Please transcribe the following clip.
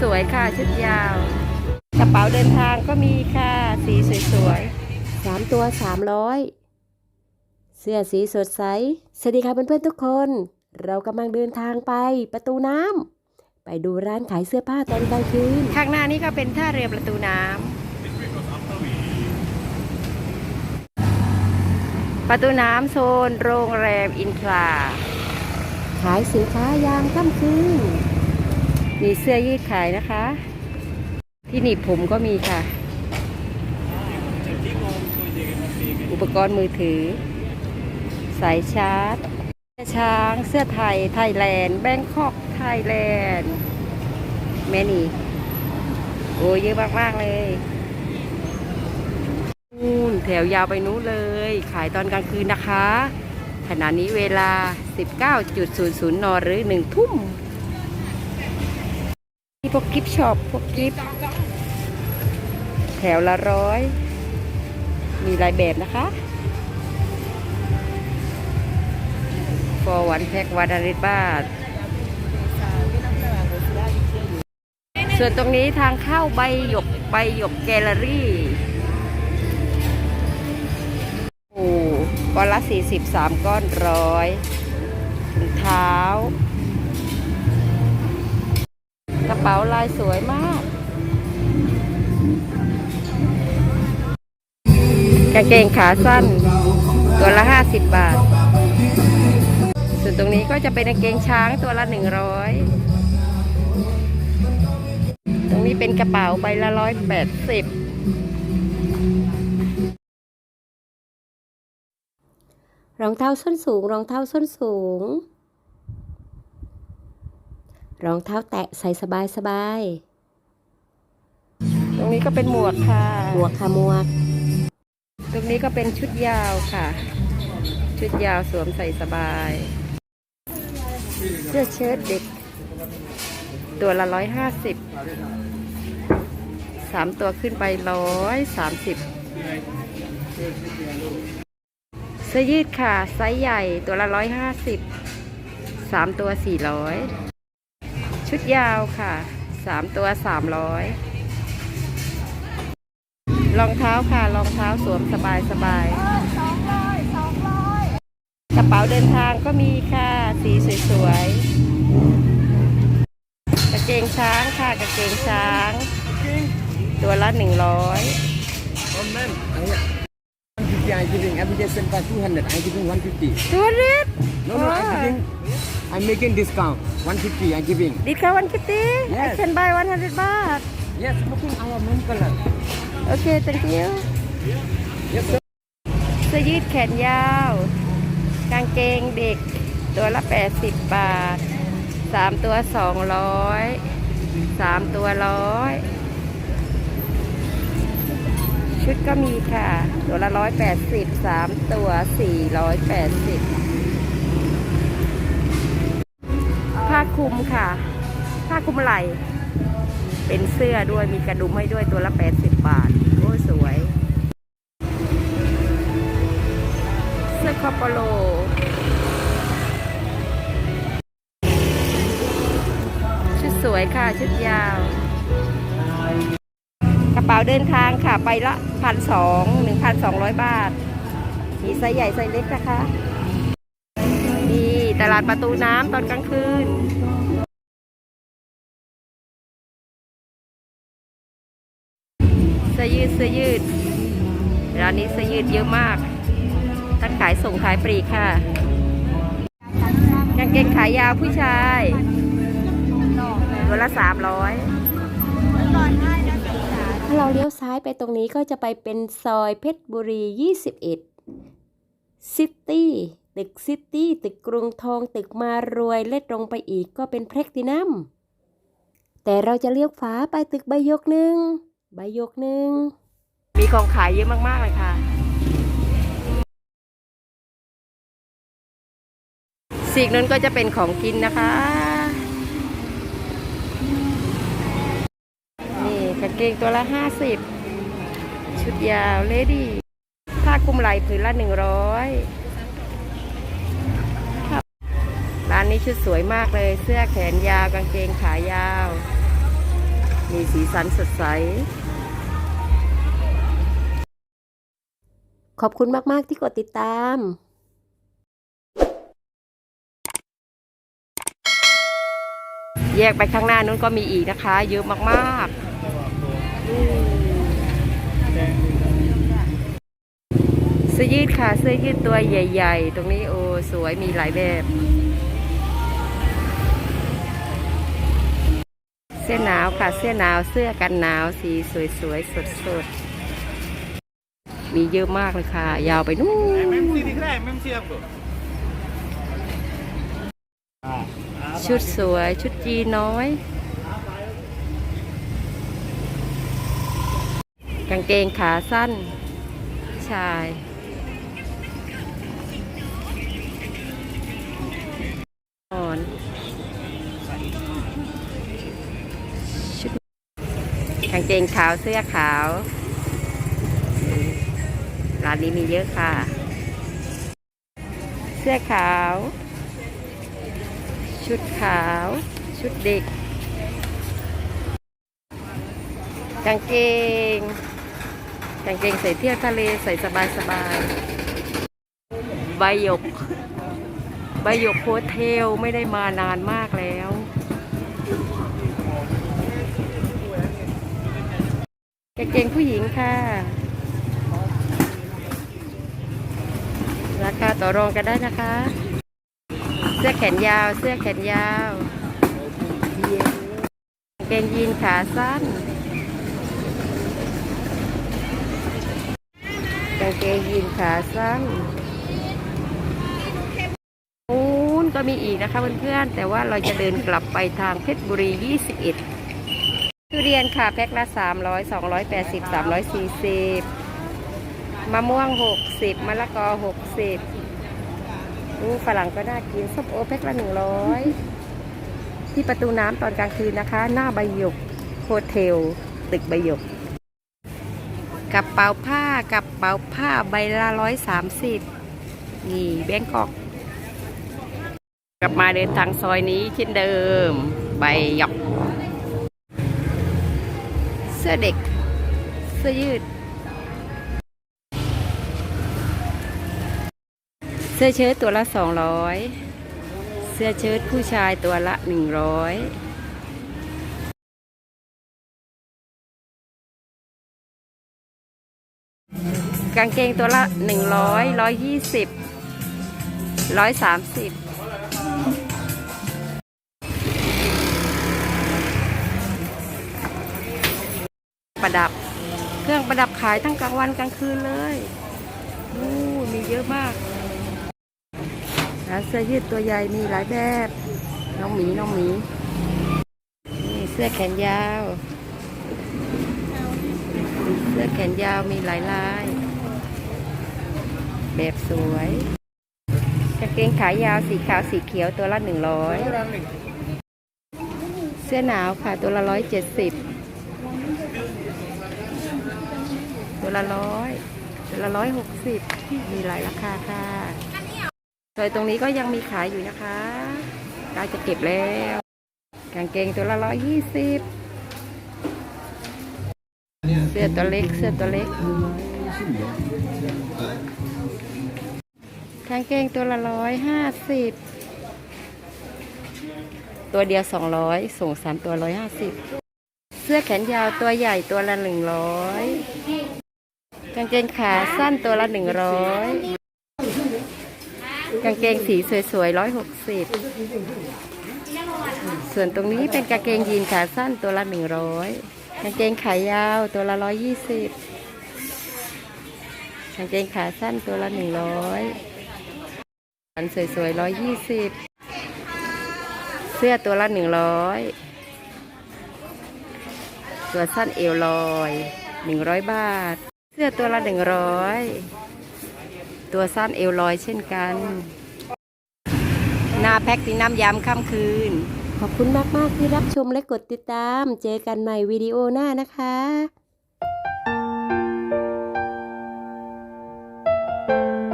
สวยค่ะ ชุดยาว กระเป๋าเดินทางก็มีค่ะ สีสวยๆสามตัวสามร้อยเสื้อสีสดใส สวัสดีค่ะเพื่อนๆทุกคน เรากำลังเดินทางไปประตูน้ำไปดูร้านขายเสื้อผ้าตอนกลางคืน ข้างหน้านี้ก็เป็นท่าเรือประตูน้ำ ประตูน้ำโซนโรงแรมอินทรา ขายสินค้ายามค่ำคืน มีเสื้อยืดขายนะคะ ที่หนีบผมก็มีค่ะ อุปกรณ์มือถือ สายชาร์จช้างเสื้อไทย ไทยแลนด์ แบงคอก ไทยแลนด์ แม่นี่ โอ้เยอะมาก ๆ เลยนู่นแถวยาวไปนู้นเลย ขายตอนกลางคืนนะคะ ขณะนี้เวลา 19.00 น หรือ 1 ทุ่ม มีพวกกิฟช็อปพวกกิฟแถวละร้อย มีหลายแบบนะคะ for one pack วันาทิบาทส่วนตรงนี้ทางเข้าใบหยกใบหยกแกลเลอรี่โอ้ก้อนละสี่สิบสามก้อนร้อยถุงเท้า เป๋าลายสวยมากกางเกงขาสั้น ตัวละห้าสิบบาท ส่วนตรงนี้ก็จะเป็นกางเกงช้างตัวละหนึ่งร้อยตรงนี้เป็นกระเป๋าใบละร้อยแปดสิบรองเท้าส้นสูง รองเท้าส้นสูง รองเท้าแตะใส่สบายสบายตรงนี้ก็เป็นหมวกค่ะ หมวกค่ะหมวก ตรงนี้ก็เป็นชุดยาวค่ะ ชุดยาวสวมใส่สบาย เสื้อเชิ้ตเด็ก ตัวละร้อยห้าสิบสามตัวขึ้นไปร้อยสามสิบเสื้อยืดค่ะ ไซส์ใหญ่ตัวละร้อยห้าสิบสามตัวสี่ร้อย ชุดยาวค่ะสามตัวสามร้อยรองเท้าค่ะ รองเท้าสวมสบายสบายกระเป๋าเดินทางก็มีค่ะ สีสวยๆกางเกงช้างค่ะกางเกงช้าง ตัวละหนึ่งร้อย Oh man, I, 150 I'm giving. Every day send for 200. I'm giving 150. ตัวเล็ก No, no, I'm giving. I'm making discount. 150. I'm giving. ดิค่าวันคิตตี้ I Yes. can buy 100บาท Yes, looking our main color. โอเค thank you Yes, sir. เสื้อยืดแขนยาว กางเกงเด็ก ตัวละ 80 บาทสามตัว 200สามตัวร้อยชุดก็มีค่ะ ตัวละ 180สามตัว 480 คลุมค่ะ ผ้าคลุมไหล่ เป็นเสื้อด้วยมีกระดุมให้ด้วยตัวละ 80 บาท โอ้ยสวย เสื้อคอปโลชุดสวยค่ะ ชุดยาว กระเป๋าเดินทางค่ะ ไปละพันสองหนึ่งพันสองร้อยบาท มีไซส์ใหญ่ไซส์เล็กนะคะ นี่ ตลาดประตูน้ำตอนกลางคืน ยืดเสื้อยืดร้านนี้เสื้อยืดเยอะมากทั้งขายส่งขายปลีกค่ะกางเกงขายยาวผู้ชายตัวละสามร้อยถ้าเราเลี้ยวซ้ายไปตรงนี้ก็จะไปเป็นซอยเพชรบุรี 21 ซิตี้ตึกซิตี้ตึกกรุงทองตึกมารวยเล็ดตรงไปอีกก็เป็นเพล็กตินัมแต่เราจะเลี้ยวขวาไปตึกใบยกหนึ่ง ใบยกหนึ่งมีของขายเยอะมาก ๆ เลยค่ะ สีกนั้นก็จะเป็นของกินนะคะ นี่กางเกงตัวละห้าสิบชุดยาวเลดี้ผ้าคลุมไหล่ผืนละหนึ่งร้อยร้านนี้ชุดสวยมากเลย เสื้อแขนยาวกางเกงขายาว มีสีสันสดใส ขอบคุณมาก ๆ ที่กดติดตามแยกไปข้างหน้านู้นก็มีอีกนะคะ เยอะมากๆเสื้อยืดค่ะเสื้อยืดตัวใหญ่ ๆ ตรงนี้โอ้สวยมีหลายแบบ เสื้อหนาวค่ะ เสื้อหนาวเสื้อกันหนาวสีสวยสวยสดสดมีเยอะมากเลยค่ะ ยาวไปนู่นชุดสวยชุดจีน้อย กางเกงขาสั้น ชาย เกงขาวเสื้อขาว ร้านนี้มีเยอะค่ะ เสื้อขาว ชุดขาว ชุดเด็ก กางเกง กางเกงใส่เที่ยวทะเลใส่สบายสบายใบหยก ใบหยกโฮเทลไม่ได้มานานมากแล้ว กางเกงผู้หญิงค่ะ ราคาต่อรองกันได้นะคะ เสื้อแขนยาว เสื้อแขนยาวกางเกงยีนขาสั้นกางเกงยีนขาสั้นนู้นก็มีอีกนะคะเพื่อนๆ แต่ว่าเราจะเดินกลับไปทางเพชรบุรี 21 ทุเรียนค่ะแพ็คละ300 280 340มะม่วง 60มะละกอ 60อู้ฝรั่งก็น่ากินส้มโอแพ็คละ 100 ที่ประตูน้ำตอนกลางคืนนะคะ หน้าใบหยกโฮเทล ตึกใบหยกกระเป๋าผ้ากระเป๋าผ้าใบละร้อยสามสิบนี่แบงกอก กลับมาเดินทางซอยนี้เช่นเดิม ใบหยก สื้อเด็ก เสื้อยืด เสื้อเชิ้ตตัวละ 200 เสื้อเชิ้ตผู้ชายตัวละ 100กางเกงตัวละ 100 120 130 ประดับ เครื่องประดับขายทั้งกลางวันกลางคืนเลยอู้มีเยอะมากร้านเสื้อยืดตัวใหญ่มีหลายแบบ น้องหมีน้องหมีนี่เสื้อแขนยาว เสื้อแขนยาวมีหลายลาย แบบสวยกางเกงขายาวสีขาวสีเขียวตัวละหนึ่งร้อยเสื้อหนาวค่ะตัวละร้อยเจ็ดสิบ ตัวละร้อยตัวละร้อยหกสิบมีหลายราคาค่ะซอยตรงนี้ก็ยังมีขายอยู่นะคะใกล้จะเก็บแล้วกางเกงตัวละร้อยยี่สิบเสื้อตัวเล็กเสื้อตัวเล็กกางเกงตัวละร้อยห้าสิบตัวเดียวสองร้อยส่งสามตัวร้อยห้าสิบเสื้อแขนยาวตัวใหญ่ตัวละหนึ่งร้อย กางเกงขาสั้นตัวละหนึ่งร้อยกางเกงสีสวยๆร้อยหกสิบส่วนตรงนี้เป็นกางเกงยีนขาสั้นตัวละหนึ่งร้อยกางเกงขายาวตัวละร้อยยี่สิบกางเกงขาสั้นตัวละหนึ่งร้อยอันสวยๆร้อยยี่สิบเสื้อตัวละหนึ่งร้อยตัวสั้นเอวลอยหนึ่งร้อยบาท สื้อตัวละหนึ่งร้อยตัวสั้นเอวลอยเช่นกัน หน้าแพ็กติน้ำยำค่ำคืน ขอบคุณมาก ๆ ที่รับชมและกดติดตาม เจอกันใหม่วิดีโอหน้านะคะ